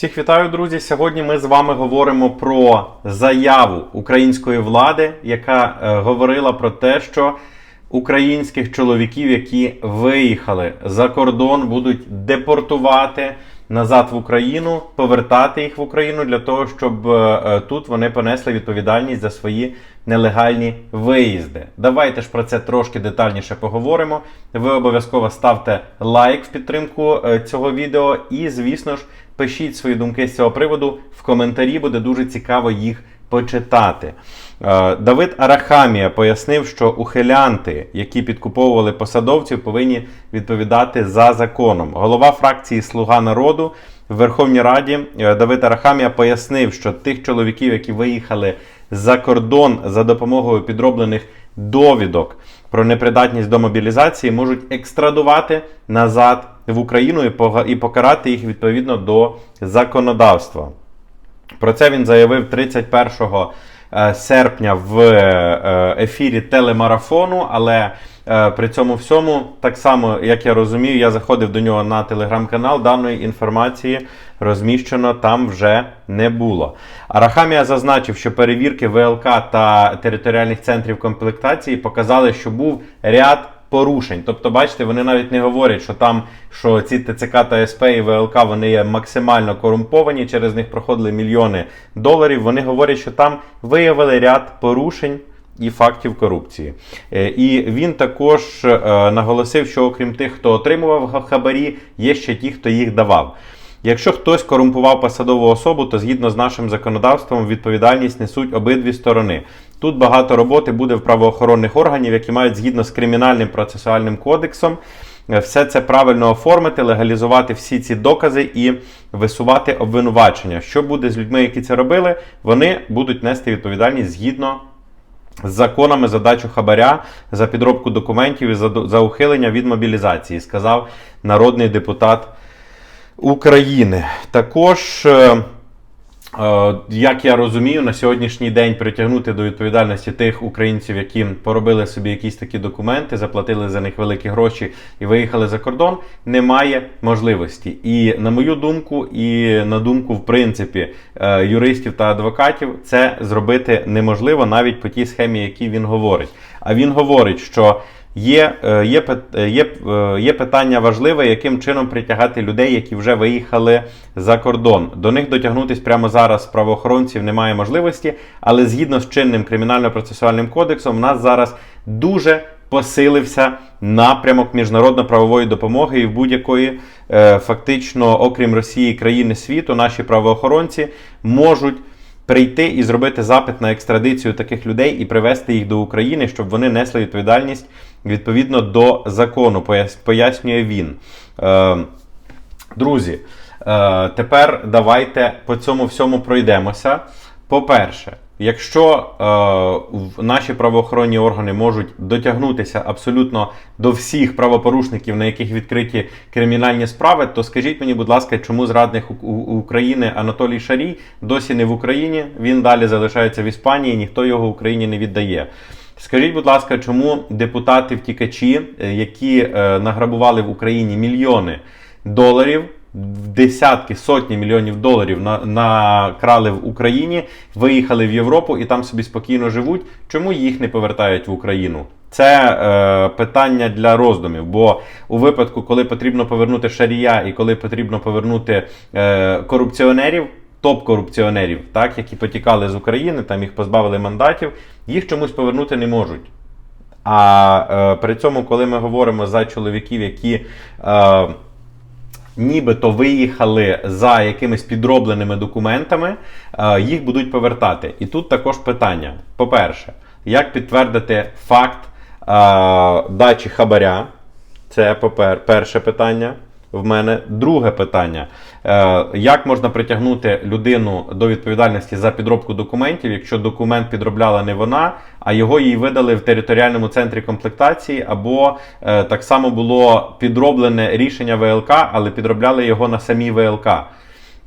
Всіх вітаю, друзі! Сьогодні ми з вами говоримо про заяву української влади, яка е, говорила про те, що українських чоловіків, які виїхали за кордон, будуть депортувати назад в Україну, повертати їх в Україну для того, щоб е, е, тут вони понесли відповідальність за свої нелегальні виїзди. Давайте ж про це трошки детальніше поговоримо. Ви обов'язково ставте лайк в підтримку цього відео, і, звісно ж, пишіть свої думки з цього приводу в коментарі, буде дуже цікаво їх почитати. Е, Давид Арахамія пояснив, що ухилянти, які підкуповували посадовців, повинні відповідати за законом. Голова фракції Слуга народу в Верховній Раді е, Давид Арахамія пояснив, що тих чоловіків, які виїхали за кордон за допомогою підроблених довідок про непридатність до мобілізації, можуть екстрадувати назад в Україну і покарати їх відповідно до законодавства. Про це він заявив 31 е, серпня в е, ефірі телемарафону, але е, при цьому всьому, так само, як я розумію, я заходив до нього на телеграм-канал, даної інформації розміщено там вже не було. Арахамія зазначив, що перевірки ВЛК та територіальних центрів комплектації показали, що був ряд порушень. Тобто, бачите, вони навіть не говорять, що там що ці ТЦК та СП і ВЛК вони є максимально корумповані, через них проходили мільйони доларів. Вони говорять, що там виявили ряд порушень. І фактів корупції. Е, І він також е, наголосив, що окрім тих, хто отримував хабарі, є ще ті, хто їх давав. Якщо хтось корумпував посадову особу, то згідно з нашим законодавством відповідальність несуть обидві сторони. Тут багато роботи буде в правоохоронних органів, які мають згідно з кримінальним процесуальним кодексом е, все це правильно оформити, легалізувати всі ці докази і висувати обвинувачення. Що буде з людьми, які це робили? Вони будуть нести відповідальність згідно з законами за дачу хабаря, за підробку документів і за, за ухилення від мобілізації, сказав народний депутат України. Також. е, Е, Як я розумію, на сьогоднішній день притягнути до відповідальності тих українців, які поробили собі якісь такі документи, заплатили за них великі гроші і виїхали за кордон, немає можливості. І на мою думку, і на думку, в принципі, е, юристів та адвокатів, це зробити неможливо навіть по тій схемі, якій він говорить. А він говорить, що Є, е, є, е, є, е, є питання важливе, яким чином притягати людей, які вже виїхали за кордон. До них дотягнутись прямо зараз правоохоронців немає можливості, але згідно з чинним кримінально-процесуальним кодексом, в нас зараз дуже посилився напрямок міжнародно-правової допомоги і в будь-якої фактично, окрім Росії, країни світу, наші правоохоронці можуть прийти і зробити запит на екстрадицію таких людей і привести їх до України, щоб вони несли відповідальність відповідно до закону, пояс- пояснює він. Е, друзі, е, тепер давайте по цьому всьому пройдемося. По-перше, якщо е, в- наші правоохоронні органи можуть дотягнутися абсолютно до всіх правопорушників, на яких відкриті кримінальні справи, то скажіть мені, будь ласка, чому зрадник України Анатолій Шарій досі не в Україні? Він далі залишається в Іспанії, ніхто його Україні не віддає. Скажіть, будь ласка, чому депутати-втікачі, е, які е, награбували в Україні мільйони доларів, десятки, сотні мільйонів доларів накрали в Україні, виїхали в Європу і там собі спокійно живуть, чому їх не повертають в Україну? Це е, питання для роздумів. Бо у випадку, коли потрібно повернути шарія і коли потрібно повернути е, корупціонерів, топ-корупціонерів, так, які потікали з України, там їх позбавили мандатів, їх чомусь повернути не можуть. А е, при цьому, коли ми говоримо за чоловіків, які е, нібито виїхали за якимись підробленими документами, е, їх будуть повертати. І тут також питання: по-перше, як підтвердити факт е, дачі хабаря? Це перше питання в мене. Друге питання: Е, як можна притягнути людину до відповідальності за підробку документів, якщо документ підробляла не вона, а його їй видали в територіальному центрі комплектації, або е, так само було підроблене рішення ВЛК, але підробляли його на самій ВЛК.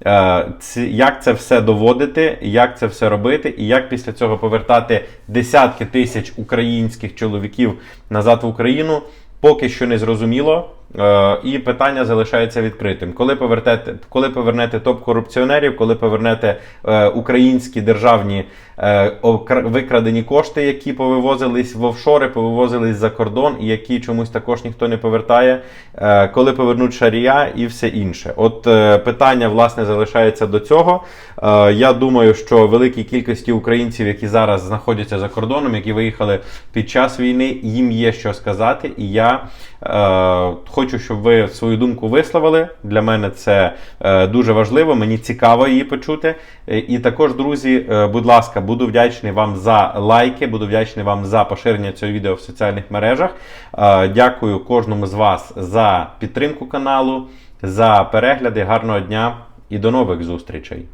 Е, Як це все доводити, як це все робити, і як після цього повертати десятки тисяч українських чоловіків назад в Україну, поки що не зрозуміло. Е, і питання залишається відкритим. Коли повернете, коли повернете топ-корупціонерів, коли повернете е, українські державні е, викрадені кошти, які повивозились в офшори, повивозились за кордон, і які чомусь також ніхто не повертає, е, коли повернуть шарія і все інше. От е, питання власне залишається до цього. Е, я думаю, що великій кількості українців, які зараз знаходяться за кордоном, які виїхали під час війни, їм є що сказати. І я е, хочу, щоб ви свою думку висловили. Для мене це е, дуже важливо. Мені цікаво її почути. Е, І також, друзі, е, будь ласка, буду вдячний вам за лайки, буду вдячний вам за поширення цього відео в соціальних мережах. Дякую кожному з вас за підтримку каналу, за перегляди. Гарного дня і до нових зустрічей!